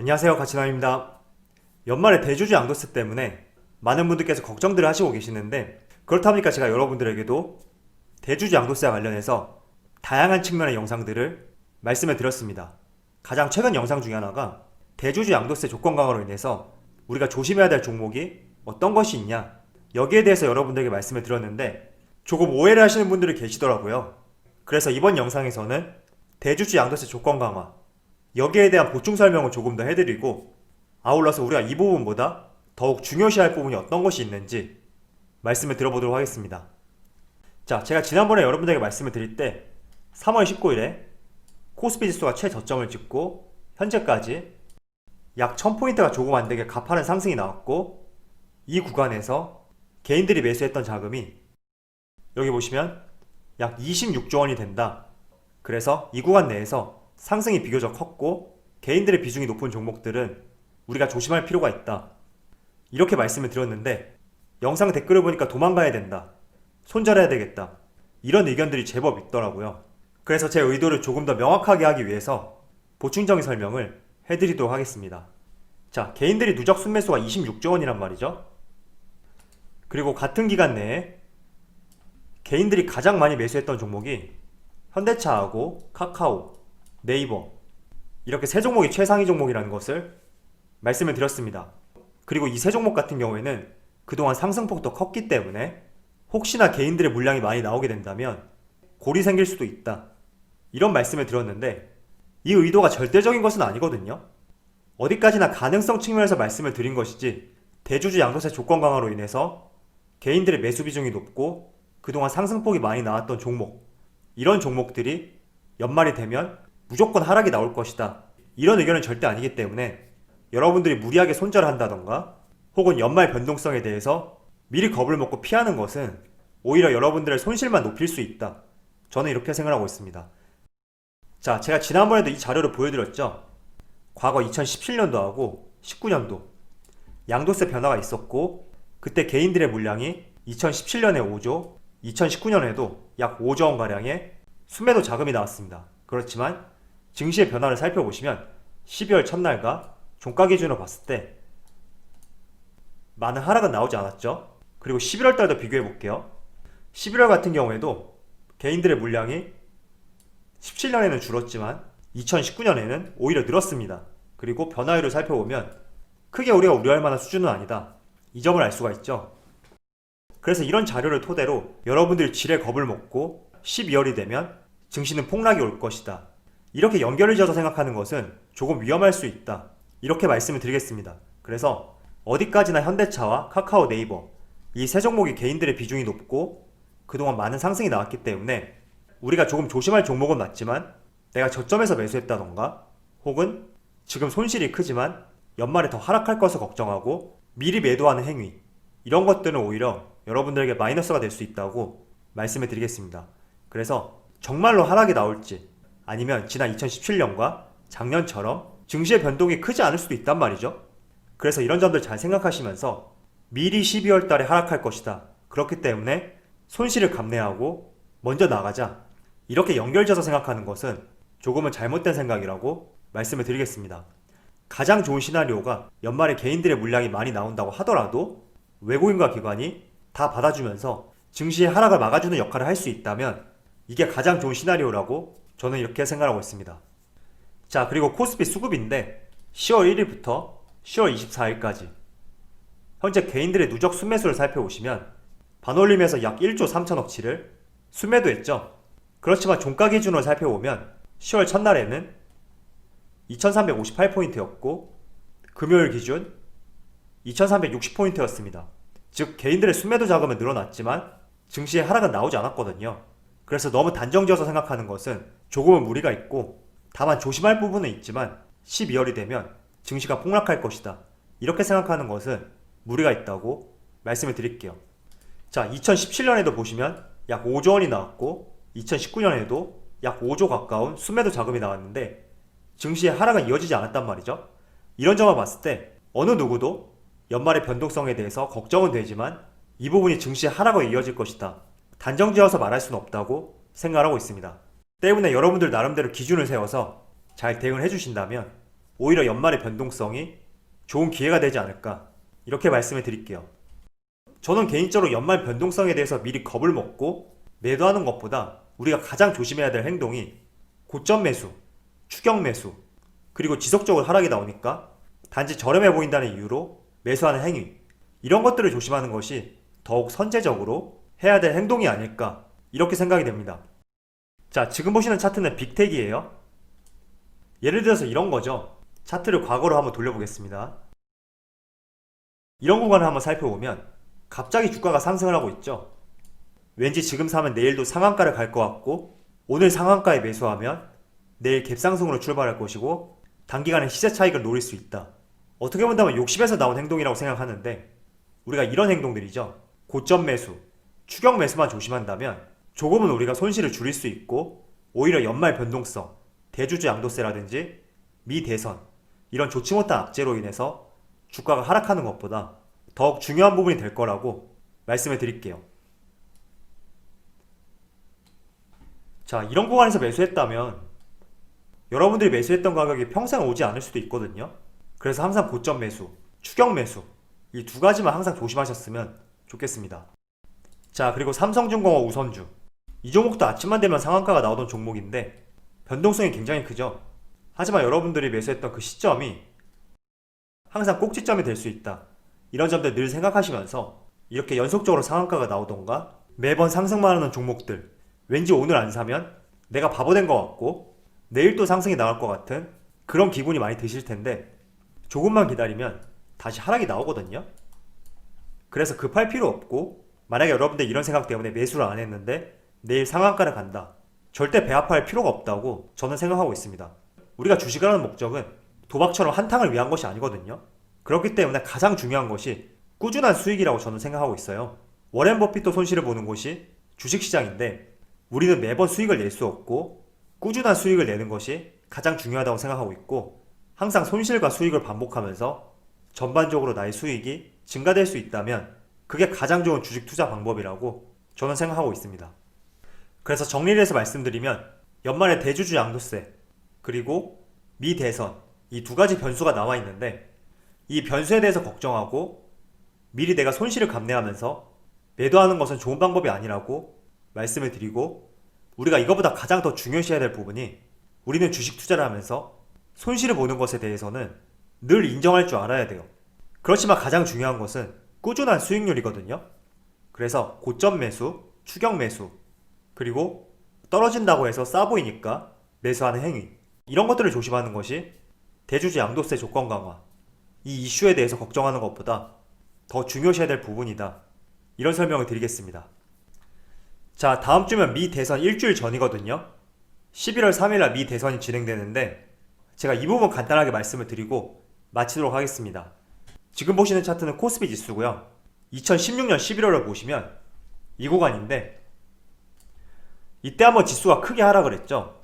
안녕하세요 가치남입니다. 연말에 대주주 양도세 때문에 많은 분들께서 걱정들을 하시고 계시는데 그렇다 보니까 제가 여러분들에게도 대주주 양도세와 관련해서 다양한 측면의 영상들을 말씀을 드렸습니다. 가장 최근 영상 중에 하나가 대주주 양도세 조건 강화로 인해서 우리가 조심해야 될 종목이 어떤 것이 있냐 여기에 대해서 여러분들에게 말씀을 드렸는데 조금 오해를 하시는 분들이 계시더라고요. 그래서 이번 영상에서는 대주주 양도세 조건 강화 여기에 대한 보충 설명을 조금 더 해드리고 아울러서 우리가 이 부분보다 더욱 중요시할 부분이 어떤 것이 있는지 말씀을 드려보도록 하겠습니다. 자, 제가 지난번에 여러분들에게 말씀을 드릴 때 3월 19일에 코스피 지수가 최저점을 찍고 현재까지 약 1000포인트가 조금 안 되게 가파른 상승이 나왔고 이 구간에서 개인들이 매수했던 자금이 여기 보시면 약 26조 원이 된다. 그래서 이 구간 내에서 상승이 비교적 컸고 개인들의 비중이 높은 종목들은 우리가 조심할 필요가 있다. 이렇게 말씀을 드렸는데 영상 댓글을 보니까 도망가야 된다. 손절해야 되겠다. 이런 의견들이 제법 있더라고요. 그래서 제 의도를 조금 더 명확하게 하기 위해서 보충적인 설명을 해드리도록 하겠습니다. 자, 개인들이 누적 순매수가 26조 원이란 말이죠. 그리고 같은 기간 내에 개인들이 가장 많이 매수했던 종목이 현대차하고 카카오, 네이버 이렇게 세 종목이 최상위 종목이라는 것을 말씀을 드렸습니다. 그리고 이 세 종목 같은 경우에는 그동안 상승폭도 컸기 때문에 혹시나 개인들의 물량이 많이 나오게 된다면 골이 생길 수도 있다. 이런 말씀을 드렸는데 이 의도가 절대적인 것은 아니거든요. 어디까지나 가능성 측면에서 말씀을 드린 것이지 대주주 양도세 조건 강화로 인해서 개인들의 매수 비중이 높고 그동안 상승폭이 많이 나왔던 종목 이런 종목들이 연말이 되면 무조건 하락이 나올 것이다. 이런 의견은 절대 아니기 때문에 여러분들이 무리하게 손절을 한다던가 혹은 연말 변동성에 대해서 미리 겁을 먹고 피하는 것은 오히려 여러분들의 손실만 높일 수 있다. 저는 이렇게 생각하고 있습니다. 자, 제가 지난번에도 이 자료를 보여드렸죠. 과거 2017년도하고 19년도 양도세 변화가 있었고 그때 개인들의 물량이 2017년에 5조, 2019년에도 약 5조 원 가량의 순매도 자금이 나왔습니다. 그렇지만 증시의 변화를 살펴보시면 12월 첫날과 종가 기준으로 봤을 때 많은 하락은 나오지 않았죠. 그리고 11월 달도 비교해 볼게요. 11월 같은 경우에도 개인들의 물량이 17년에는 줄었지만 2019년에는 오히려 늘었습니다. 그리고 변화율을 살펴보면 크게 우리가 우려할 만한 수준은 아니다. 이 점을 알 수가 있죠. 그래서 이런 자료를 토대로 여러분들이 질에 겁을 먹고 12월이 되면 증시는 폭락이 올 것이다. 이렇게 연결을 지어서 생각하는 것은 조금 위험할 수 있다. 이렇게 말씀을 드리겠습니다. 그래서 어디까지나 현대차와 카카오 네이버 이 세 종목이 개인들의 비중이 높고 그동안 많은 상승이 나왔기 때문에 우리가 조금 조심할 종목은 맞지만 내가 저점에서 매수했다던가 혹은 지금 손실이 크지만 연말에 더 하락할 것을 걱정하고 미리 매도하는 행위 이런 것들은 오히려 여러분들에게 마이너스가 될 수 있다고 말씀을 드리겠습니다. 그래서 정말로 하락이 나올지 아니면 지난 2017년과 작년처럼 증시의 변동이 크지 않을 수도 있단 말이죠. 그래서 이런 점들 잘 생각하시면서 미리 12월 달에 하락할 것이다. 그렇기 때문에 손실을 감내하고 먼저 나가자. 이렇게 연결져서 생각하는 것은 조금은 잘못된 생각이라고 말씀을 드리겠습니다. 가장 좋은 시나리오가 연말에 개인들의 물량이 많이 나온다고 하더라도 외국인과 기관이 다 받아주면서 증시의 하락을 막아주는 역할을 할 수 있다면 이게 가장 좋은 시나리오라고 저는 이렇게 생각하고 있습니다. 자, 그리고 코스피 수급인데 10월 1일부터 10월 24일까지 현재 개인들의 누적 순매수를 살펴보시면 반올림에서 약 1조 3천억치를 순매도했죠. 그렇지만 종가 기준으로 살펴보면 10월 첫날에는 2358포인트였고 금요일 기준 2360포인트였습니다. 즉 개인들의 순매도 자금은 늘어났지만 증시의 하락은 나오지 않았거든요. 그래서 너무 단정지어서 생각하는 것은 조금은 무리가 있고 다만 조심할 부분은 있지만 12월이 되면 증시가 폭락할 것이다. 이렇게 생각하는 것은 무리가 있다고 말씀을 드릴게요. 자, 2017년에도 보시면 약 5조 원이 나왔고 2019년에도 약 5조 가까운 순매도 자금이 나왔는데 증시의 하락은 이어지지 않았단 말이죠. 이런 점을 봤을 때 어느 누구도 연말의 변동성에 대해서 걱정은 되지만 이 부분이 증시의 하락으로 이어질 것이다. 단정지어서 말할 수는 없다고 생각하고 있습니다. 때문에 여러분들 나름대로 기준을 세워서 잘 대응을 해주신다면 오히려 연말의 변동성이 좋은 기회가 되지 않을까 이렇게 말씀을 드릴게요. 저는 개인적으로 연말 변동성에 대해서 미리 겁을 먹고 매도하는 것보다 우리가 가장 조심해야 될 행동이 고점 매수, 추격 매수, 그리고 지속적으로 하락이 나오니까 단지 저렴해 보인다는 이유로 매수하는 행위 이런 것들을 조심하는 것이 더욱 선제적으로 해야 될 행동이 아닐까 이렇게 생각이 됩니다. 자, 지금 보시는 차트는 빅텍이에요. 예를 들어서 이런 거죠. 차트를 과거로 한번 돌려보겠습니다. 이런 구간을 한번 살펴보면 갑자기 주가가 상승을 하고 있죠. 왠지 지금 사면 내일도 상한가를 갈 것 같고 오늘 상한가에 매수하면 내일 갭상승으로 출발할 것이고 단기간에 시세 차익을 노릴 수 있다. 어떻게 본다면 욕심에서 나온 행동이라고 생각하는데 우리가 이런 행동들이죠. 고점 매수, 추격 매수만 조심한다면 조금은 우리가 손실을 줄일 수 있고 오히려 연말 변동성, 대주주 양도세라든지 미대선 이런 좋지 못한 악재로 인해서 주가가 하락하는 것보다 더욱 중요한 부분이 될 거라고 말씀을 드릴게요. 자, 이런 구간에서 매수했다면 여러분들이 매수했던 가격이 평생 오지 않을 수도 있거든요. 그래서 항상 고점 매수, 추격 매수 이 두 가지만 항상 조심하셨으면 좋겠습니다. 자, 그리고 삼성중공업 우선주 이 종목도 아침만 되면 상한가가 나오던 종목인데 변동성이 굉장히 크죠. 하지만 여러분들이 매수했던 그 시점이 항상 꼭지점이 될 수 있다. 이런 점들 늘 생각하시면서 이렇게 연속적으로 상한가가 나오던가 매번 상승만 하는 종목들 왠지 오늘 안 사면 내가 바보 된 것 같고 내일 또 상승이 나올 것 같은 그런 기분이 많이 드실 텐데 조금만 기다리면 다시 하락이 나오거든요. 그래서 급할 필요 없고 만약에 여러분들 이런 생각 때문에 매수를 안 했는데 내일 상한가를 간다. 절대 배합할 필요가 없다고 저는 생각하고 있습니다. 우리가 주식을 하는 목적은 도박처럼 한탕을 위한 것이 아니거든요. 그렇기 때문에 가장 중요한 것이 꾸준한 수익이라고 저는 생각하고 있어요. 워렌 버핏도 손실을 보는 곳이 주식시장인데 우리는 매번 수익을 낼 수 없고 꾸준한 수익을 내는 것이 가장 중요하다고 생각하고 있고 항상 손실과 수익을 반복하면서 전반적으로 나의 수익이 증가될 수 있다면 그게 가장 좋은 주식 투자 방법이라고 저는 생각하고 있습니다. 그래서 정리를 해서 말씀드리면 연말에 대주주 양도세 그리고 미 대선 이 두 가지 변수가 나와 있는데 이 변수에 대해서 걱정하고 미리 내가 손실을 감내하면서 매도하는 것은 좋은 방법이 아니라고 말씀을 드리고 우리가 이거보다 가장 더 중요시해야 될 부분이 우리는 주식 투자를 하면서 손실을 보는 것에 대해서는 늘 인정할 줄 알아야 돼요. 그렇지만 가장 중요한 것은 꾸준한 수익률이거든요. 그래서 고점 매수, 추격 매수, 그리고 떨어진다고 해서 싸 보이니까 매수하는 행위. 이런 것들을 조심하는 것이 대주주 양도세 조건 강화. 이 이슈에 대해서 걱정하는 것보다 더 중요시해야 될 부분이다. 이런 설명을 드리겠습니다. 자, 다음 주면 미 대선 일주일 전이거든요. 11월 3일날 미 대선이 진행되는데 제가 이 부분 간단하게 말씀을 드리고 마치도록 하겠습니다. 지금 보시는 차트는 코스피 지수고요. 2016년 11월을 보시면 이 구간인데 이때 한번 지수가 크게 하락을 했죠.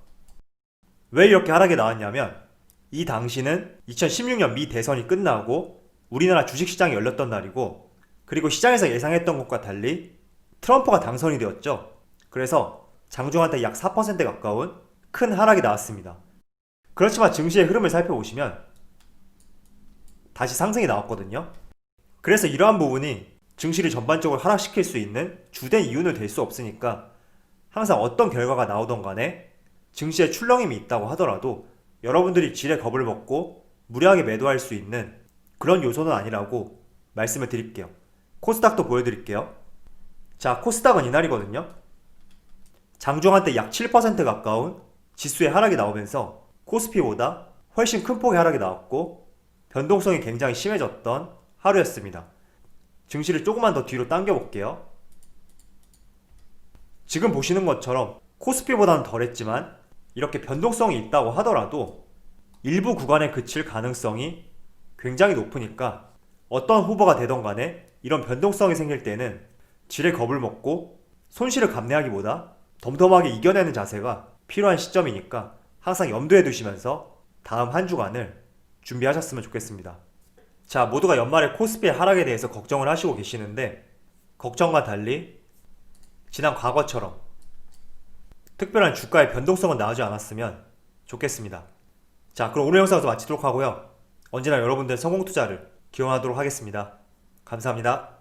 왜 이렇게 하락이 나왔냐면 이 당시는 2016년 미 대선이 끝나고 우리나라 주식시장이 열렸던 날이고 그리고 시장에서 예상했던 것과 달리 트럼프가 당선이 되었죠. 그래서 장중한테 약 4% 가까운 큰 하락이 나왔습니다. 그렇지만 증시의 흐름을 살펴보시면 다시 상승이 나왔거든요. 그래서 이러한 부분이 증시를 전반적으로 하락시킬 수 있는 주된 이유는 될 수 없으니까 항상 어떤 결과가 나오던 간에 증시에 출렁임이 있다고 하더라도 여러분들이 질에 겁을 먹고 무리하게 매도할 수 있는 그런 요소는 아니라고 말씀을 드릴게요. 코스닥도 보여드릴게요. 자, 코스닥은 이날이거든요. 장중한 때 약 7% 가까운 지수의 하락이 나오면서 코스피보다 훨씬 큰 폭의 하락이 나왔고 변동성이 굉장히 심해졌던 하루였습니다. 증시를 조금만 더 뒤로 당겨 볼게요. 지금 보시는 것처럼 코스피보다는 덜했지만 이렇게 변동성이 있다고 하더라도 일부 구간에 그칠 가능성이 굉장히 높으니까 어떤 후보가 되던 간에 이런 변동성이 생길 때는 질의 겁을 먹고 손실을 감내하기보다 덤덤하게 이겨내는 자세가 필요한 시점이니까 항상 염두에 두시면서 다음 한 주간을 준비하셨으면 좋겠습니다. 자, 모두가 연말에 코스피의 하락에 대해서 걱정을 하시고 계시는데 걱정과 달리 지난 과거처럼 특별한 주가의 변동성은 나오지 않았으면 좋겠습니다. 자, 그럼 오늘 영상도 마치도록 하고요. 언제나 여러분들 성공 투자를 기원하도록 하겠습니다. 감사합니다.